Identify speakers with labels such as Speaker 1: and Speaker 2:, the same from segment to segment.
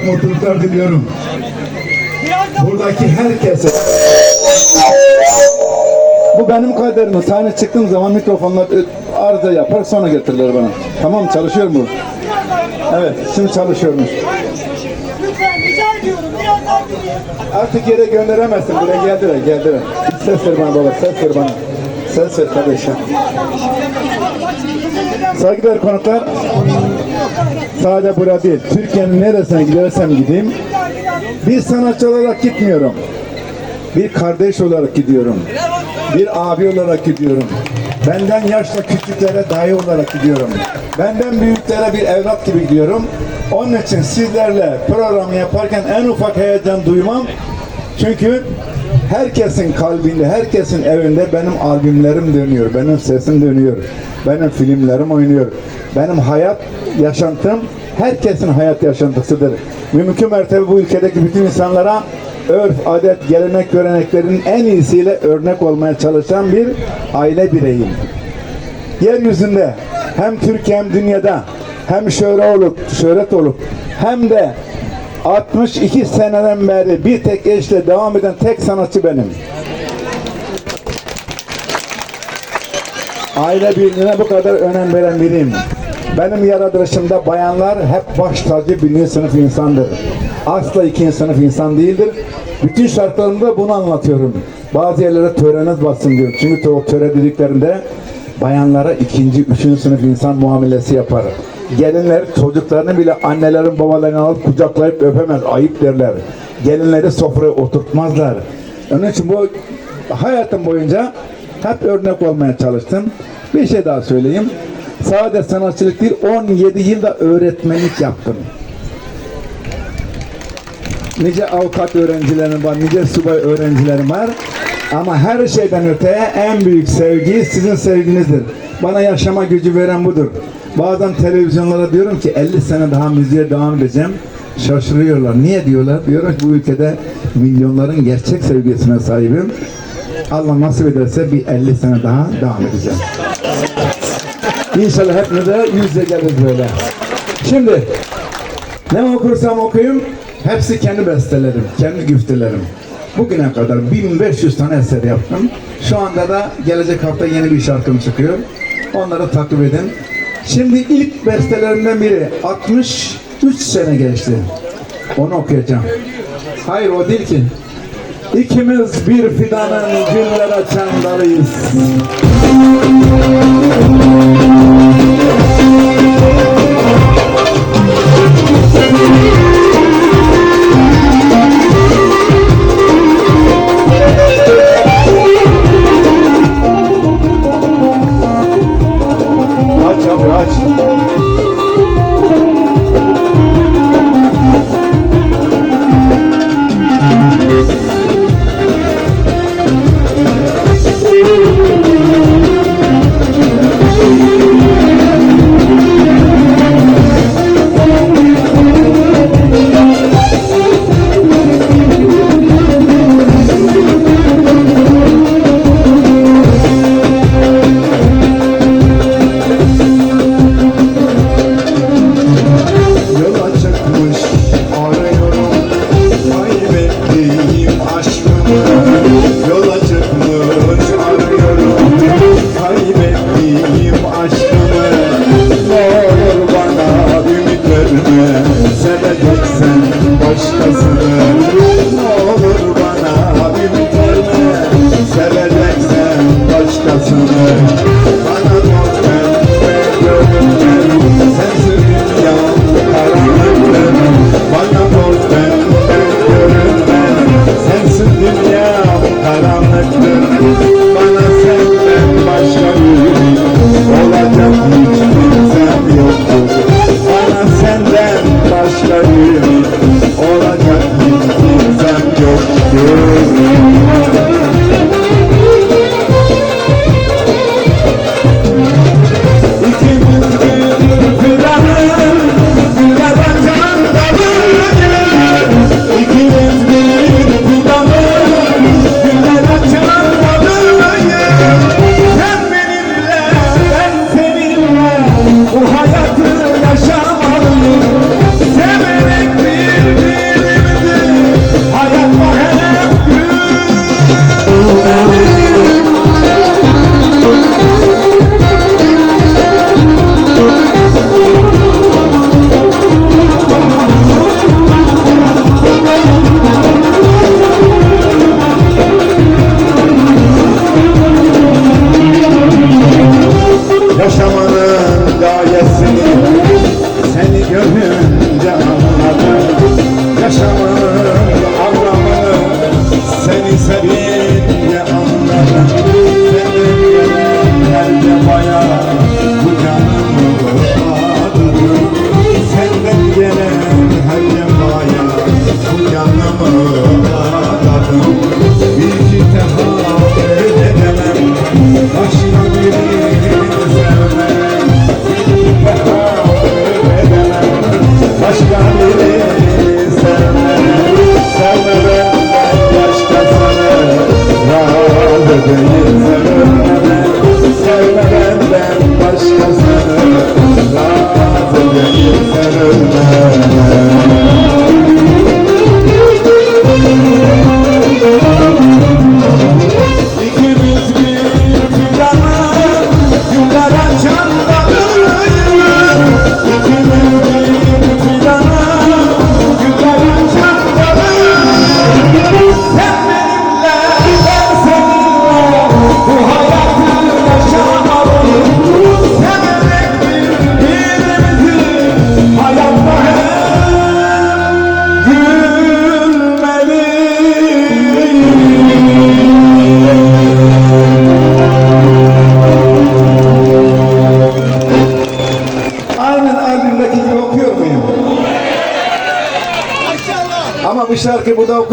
Speaker 1: sağlık, mutluluklar diliyorum. Buradaki herkese bu benim kaderim. Sahne çıktığım zaman mikrofonlar arıza yapar sonra getirirler bana. Tamam çalışıyor mu? Evet şimdi çalışıyormuş.
Speaker 2: Lütfen rica ediyorum biraz daha.
Speaker 1: Artık yere gönderemezsin. Buraya geldiler geldiler. Ses ver bana baba ses ver bana. Ses ver kardeşim. Saygıdeğer konuklar sadece burada değil. Türkiye'nin neresine gidersem gideyim bir sanatçı olarak gitmiyorum. Bir kardeş olarak gidiyorum. Bir abi olarak gidiyorum. Benden yaşça küçüklere dayı olarak gidiyorum. Benden büyüklere bir evlat gibi gidiyorum. Onun için sizlerle programı yaparken en ufak heyecan duymam. Çünkü herkesin kalbinde, herkesin evinde benim albümlerim dönüyor, benim sesim dönüyor, benim filmlerim oynuyor. Benim hayat yaşantım herkesin hayat yaşantısıdır. Mümkün mertebe bu ülkedeki bütün insanlara örf, adet, gelenek, göreneklerin en iyisiyle örnek olmaya çalışan bir aile bireyim. Yeryüzünde hem Türkiye hem dünyada hem şöhret olup, şöhret olup hem de 62 seneden beri bir tek eşle devam eden tek sanatçı benim. Aile birliğine bu kadar önem veren biriyim. Benim yaratılışımda bayanlar hep baş tacı birinci sınıf insandır. Asla ikinci sınıf insan değildir. Bütün şartlarımda bunu anlatıyorum. Bazı yerlere töreniz bassın diyorum. Çünkü töre dediklerinde bayanlara ikinci, üçüncü sınıf insan muamelesi yapar. Gelinler çocuklarını bile annelerin babalarını alıp kucaklayıp öpemez, ayıp derler. Gelinleri sofraya oturtmazlar. Onun için bu hayatım boyunca hep örnek olmaya çalıştım. Bir şey daha söyleyeyim. Sadece sanatçılık değil, 17 yılda öğretmenlik yaptım. Nice avukat öğrencilerim var, nice subay öğrencilerim var. Ama her şeyden öteye en büyük sevgi sizin sevginizdir. Bana yaşama gücü veren budur. Bazen televizyonlara diyorum ki 50 sene daha müziğe devam edeceğim. Şaşırıyorlar. Niye diyorlar? Diyorum ki bu ülkede milyonların gerçek sevgisine sahibim. Allah nasip ederse bir 50 sene daha devam edeceğim. İnşallah hepinize yüzle geliriz böyle. Şimdi ne okursam okuyayım hepsi kendi bestelerim, kendi güftelerim. Bugüne kadar 1500 tane eser yaptım. Şu anda da gelecek hafta yeni bir şarkım çıkıyor. Onları takip edin. Şimdi ilk bestelerimden biri 63 sene geçti. Onu okuyacağım. Hayır o değil ki. İkimiz bir fidanın güller açan.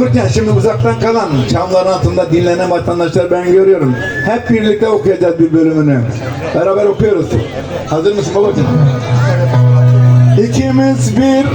Speaker 1: Okurken şimdi uzaktan kalan çamların altında dinlenen vatandaşlar ben görüyorum. Hep birlikte okuyacağız bir bölümünü. Beraber okuyoruz. Hazır mısın babacığım? İkimiz bir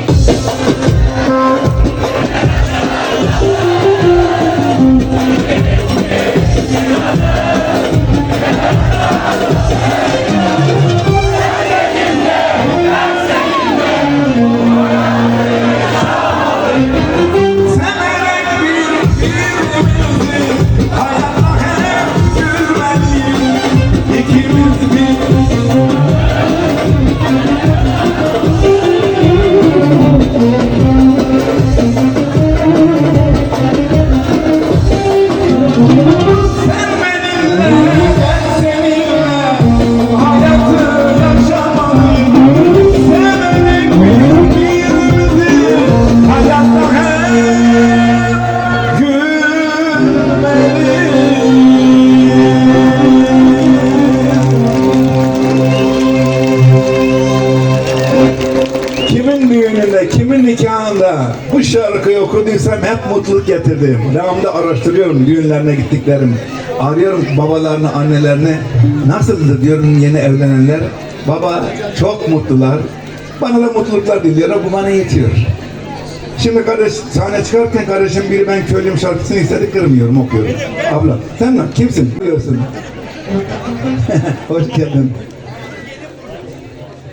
Speaker 1: düğünlerine gittiklerim. Arıyorum babalarını, annelerini. Nasıldı diyorum yeni evlenenler. Baba çok mutlular. Bana da mutluluklar diliyor. Bu bana yetiyor. Şimdi kardeş sahne çıkarken kardeşim biri ben köylüyüm şarkısını istedi kırmıyorum okuyorum. Abla sen mi? Kimsin? Biliyorsun. Hoş geldin.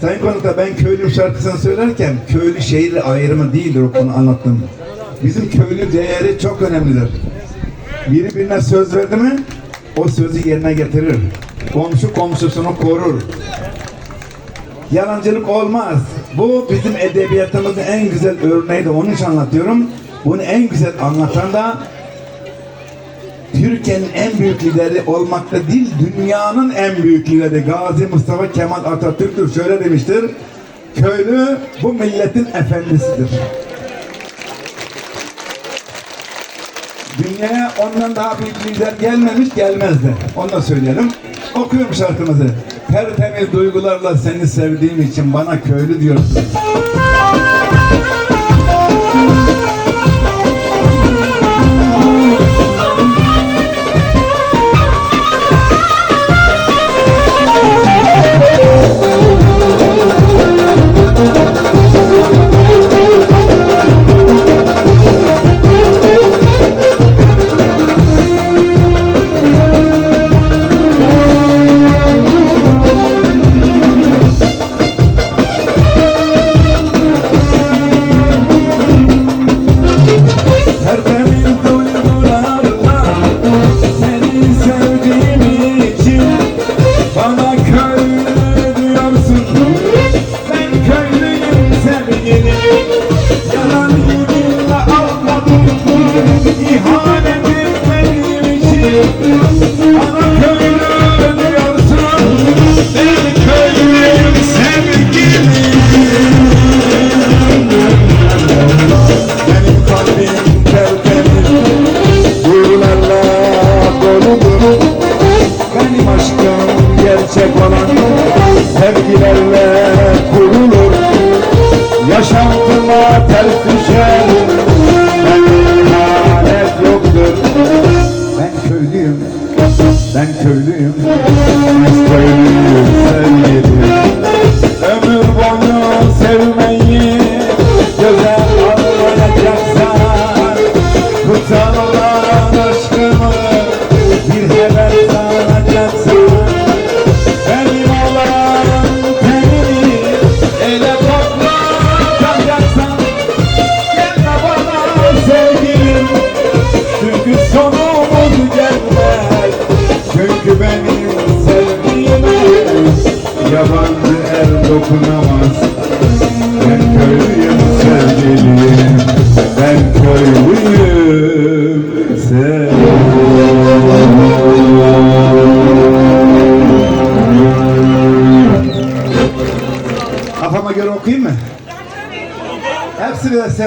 Speaker 1: Sayın Konuklar ben köylü şarkısını söylerken köylü şehir ayrımı değildir o konu anlattım. Bizim köylü değeri çok önemlidir. Biri birine söz verdi mi o sözü yerine getirir. Komşu komşusunu korur. Yalancılık olmaz. Bu bizim edebiyatımızın en güzel örneğidir. Onun için anlatıyorum. Bunu en güzel anlatan da Türkiye'nin en büyük lideri olmakta değil, dünyanın en büyük lideri Gazi Mustafa Kemal Atatürk'tür. Şöyle demiştir, köylü bu milletin efendisidir. Dünyaya ondan daha büyük lider gelmemiş, gelmez de. Onu da söyleyelim. Okuyorum şarkımızı. Tertemiz duygularla seni sevdiğim için bana köylü diyorsun.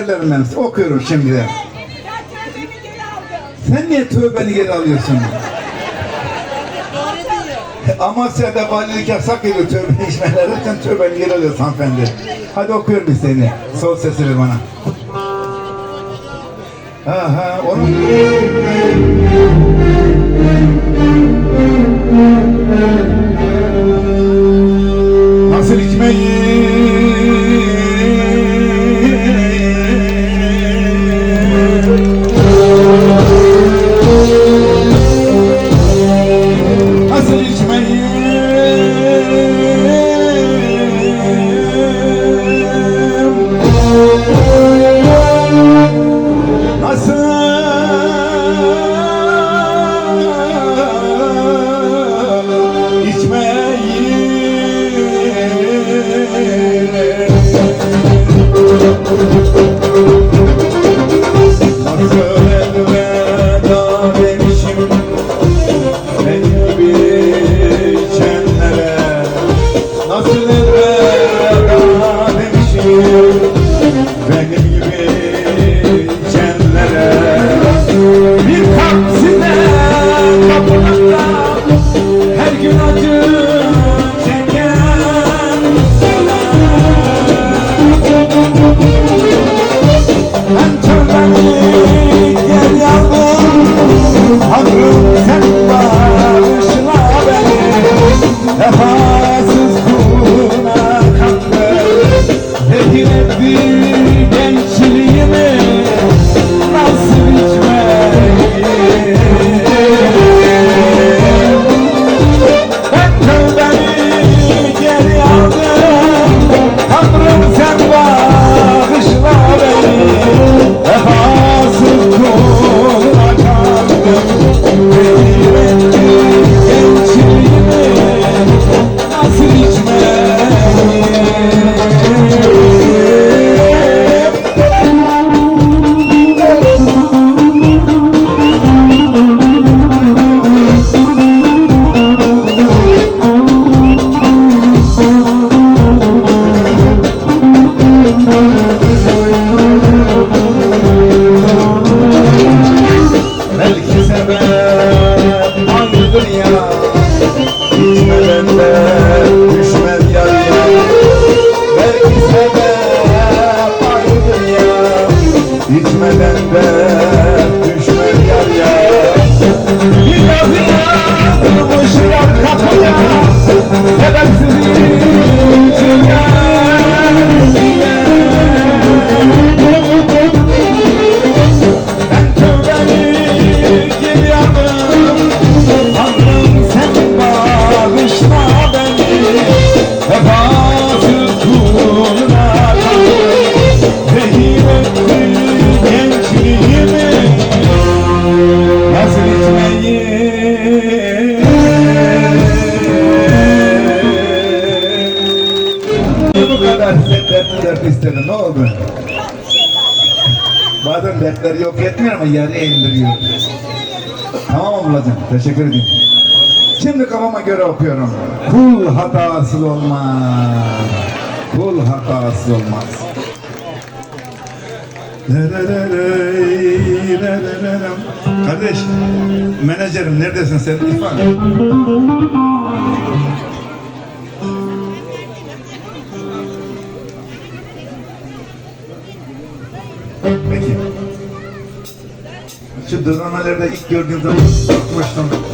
Speaker 1: Eserlerim benim. Okuyorum şimdi.
Speaker 2: Ben aldım.
Speaker 1: Sen niye tövbeni geri alıyorsun? Amasya'da valilik yasak ediyor tövbe içmeleri. Sen tövbeni geri alıyorsun hanımefendi. Hadi okuyorum seni. Sol sesi ver bana. Ha ha onu... Nasıl ama yarıya indiriyor. Tamam ablacığım, teşekkür ederim. Şimdi kafama göre okuyorum. Kul hatasız olmaz. Kul hatasız olmaz. Kardeş, menajerim neredesin sen İrfan? Şu dronelerde ilk gördüğüm zaman korkmuştum.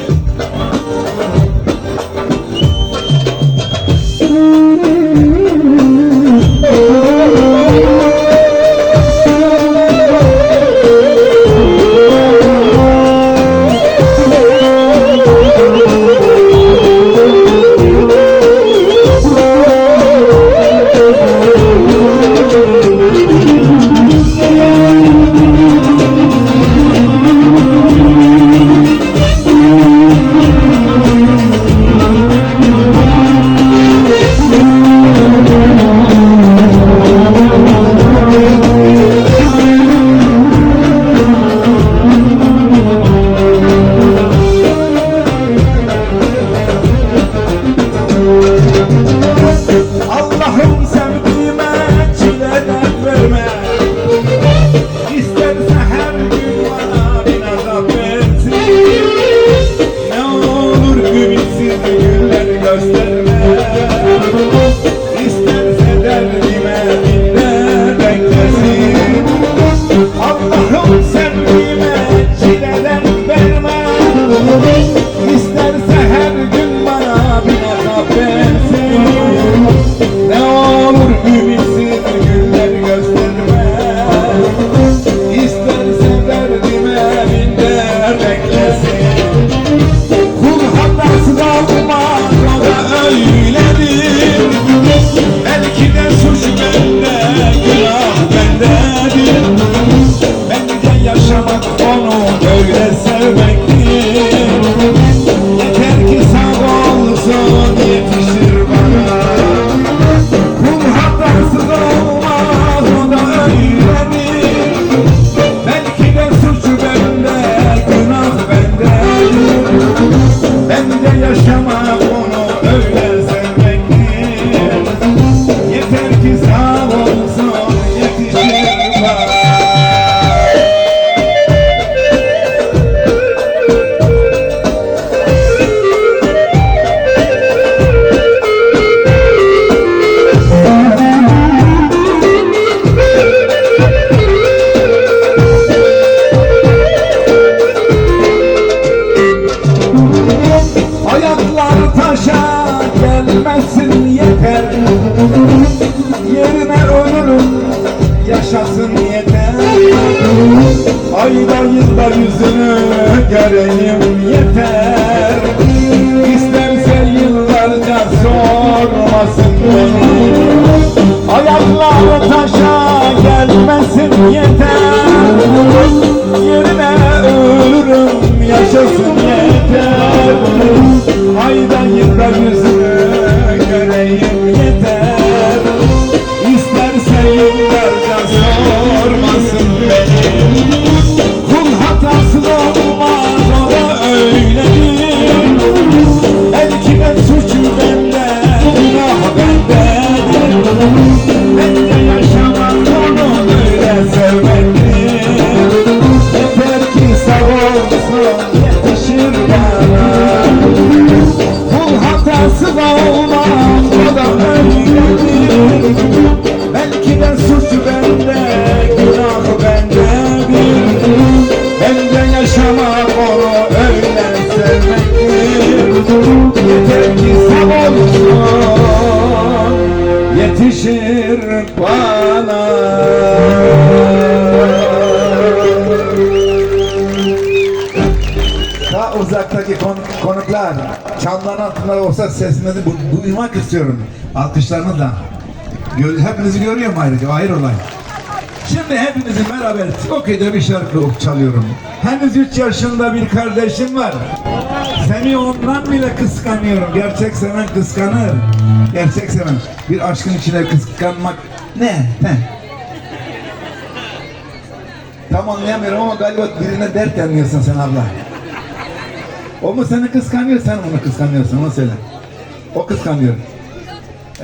Speaker 1: Altında olsa sesinizi du- duymak istiyorum. Alkışlarınızla. Gör- Hepinizi görüyorum ayrıca, ayrı olay. Şimdi hepinizin beraber Tokyo'da bir şarkı çalıyorum. Henüz 3 yaşında bir kardeşim var. Seni ondan bile kıskanıyorum. Gerçek seven kıskanır. Gerçek seven. Bir aşkın içine kıskanmak ne? Ne? Tam anlayamıyorum ama galiba birine dert yanıyorsun sen abla. O mu seni kıskanıyor, sen onu kıskanıyorsun, onu söyle. O kıskanıyor.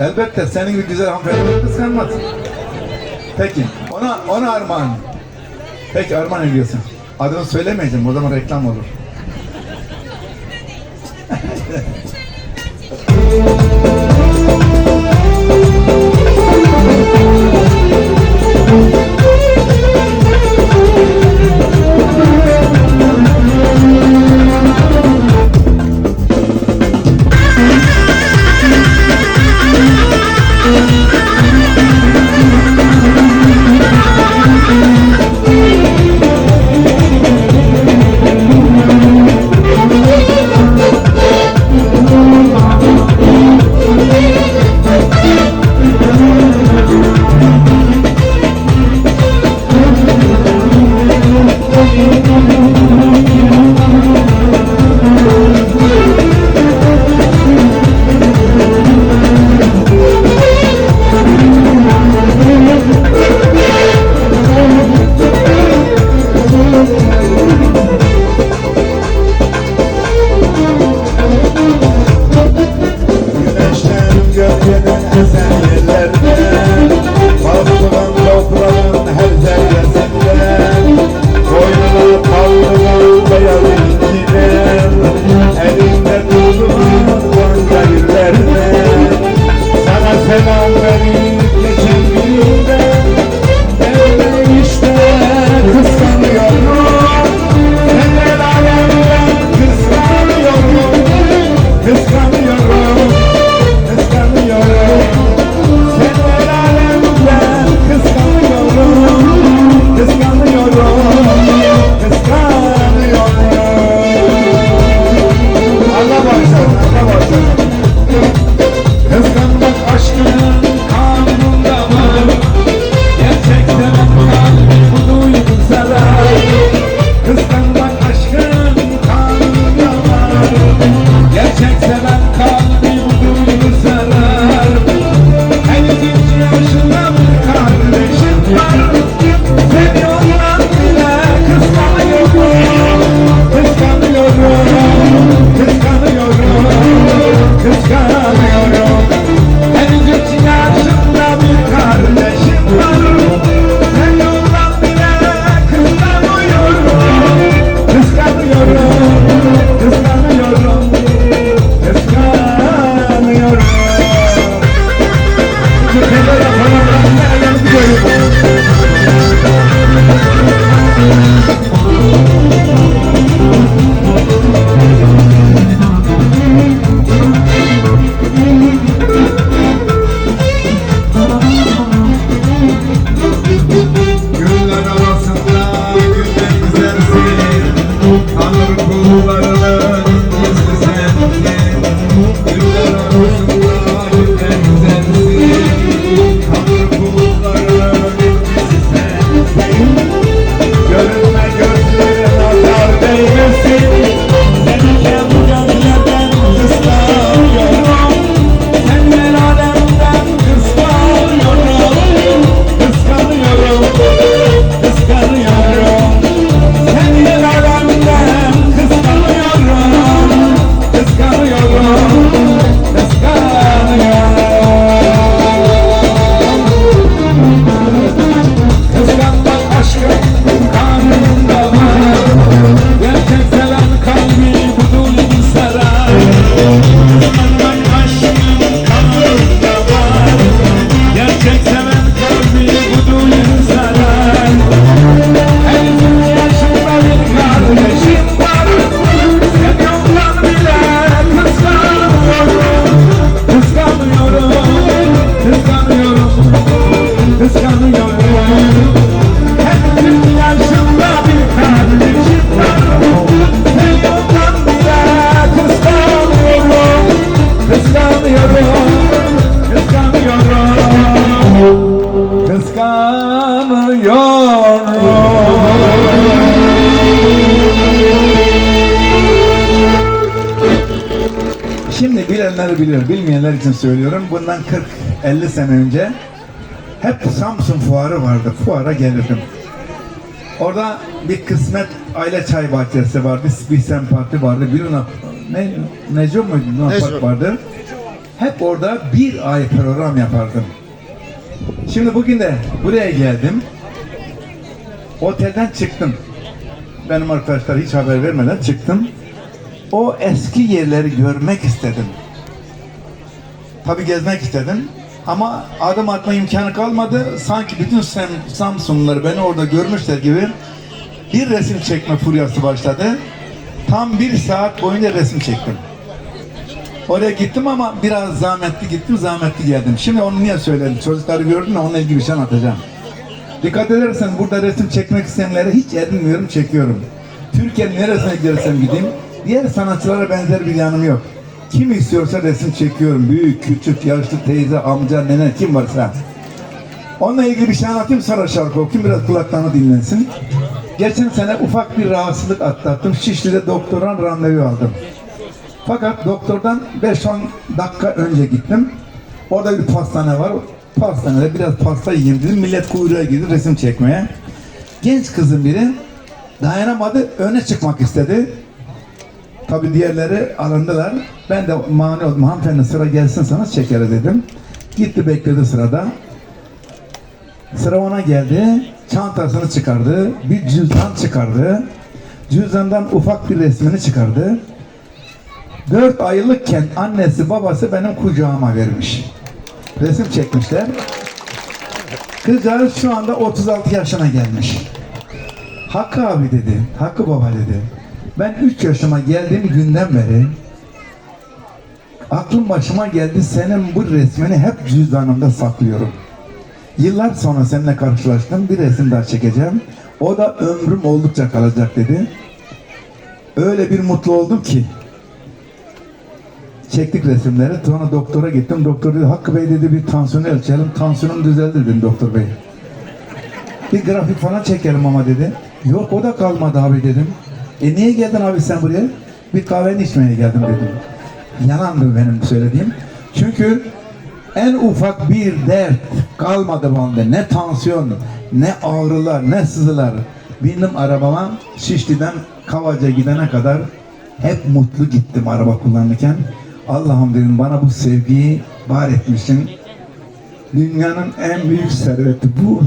Speaker 1: Elbette senin gibi güzel hanımefendi kıskanmaz. Peki, ona, ona armağan. Peki armağan ediyorsun. Adını söylemeyeceğim, o zaman reklam olur. için söylüyorum. Bundan 40-50 sene önce hep Samsun fuarı vardı. Fuara gelirdim. Orada bir kısmet aile çay bahçesi vardı, bir sempati vardı, bir Luna, ne, Neco muydu? Luna. Park vardı. Hep orada bir ay program yapardım. Şimdi bugün de buraya geldim. Otelden çıktım. Benim arkadaşlar hiç haber vermeden çıktım. O eski yerleri görmek istedim. Tabi gezmek istedim. Ama adım atma imkanı kalmadı. Sanki bütün Sam- Samsunlular beni orada görmüşler gibi bir resim çekme furyası başladı. Tam bir saat boyunca resim çektim. Oraya gittim ama biraz zahmetli gittim, zahmetli geldim. Şimdi onu niye söyledim? Çocukları gördüm de onunla ilgili bir şey anlatacağım. Dikkat edersen burada resim çekmek isteyenlere hiç erinmiyorum, çekiyorum. Türkiye'nin neresine gidersem gideyim, diğer sanatçılara benzer bir yanım yok. Kim istiyorsa resim çekiyorum. Büyük, küçük, yaşlı, teyze, amca, nene kim varsa. Onunla ilgili bir şey anlatayım sonra şarkı okuyayım biraz kulaklarını dinlensin. Geçen sene ufak bir rahatsızlık atlattım. Şişli'de doktoran randevu aldım. Fakat doktordan 5-10 dakika önce gittim. Orada bir pastane var. Pastanede biraz pasta yiyeyim dedim. Millet kuyruğa girdi resim çekmeye. Genç kızın biri dayanamadı. Öne çıkmak istedi. Tabi diğerleri alındılar. Ben de mani oldum. Hanımefendi sıra gelsin sana çekeriz dedim. Gitti bekledi sırada. Sıra ona geldi. Çantasını çıkardı. Bir cüzdan çıkardı. Cüzdandan ufak bir resmini çıkardı. Dört aylıkken annesi babası benim kucağıma vermiş. Resim çekmişler. Kızcağız şu anda 36 yaşına gelmiş. Hakkı abi dedi, Hakkı baba dedi. Ben 3 yaşıma geldiğim günden beri aklım başıma geldi senin bu resmini hep cüzdanımda saklıyorum. Yıllar sonra seninle karşılaştım. Bir resim daha çekeceğim. O da ömrüm oldukça kalacak dedi. Öyle bir mutlu oldum ki çektik resimleri. Sonra doktora gittim. Doktor dedi Hakkı Bey dedi bir tansiyonu ölçelim. Tansiyonum düzeldi dedim doktor bey. Bir grafik falan çekelim ama dedi. Yok o da kalmadı abi dedim. E niye geldin abi sen buraya? Bir kahveni içmeye geldim dedim. Yalandı benim söylediğim. Çünkü en ufak bir dert kalmadı bende. Ne tansiyon, ne ağrılar, ne sızılar. Bindim arabama Şişli'den Kavaca gidene kadar hep mutlu gittim araba kullanırken. Allah'ım dedim bana bu sevgiyi var etmişsin. Dünyanın en büyük serveti bu.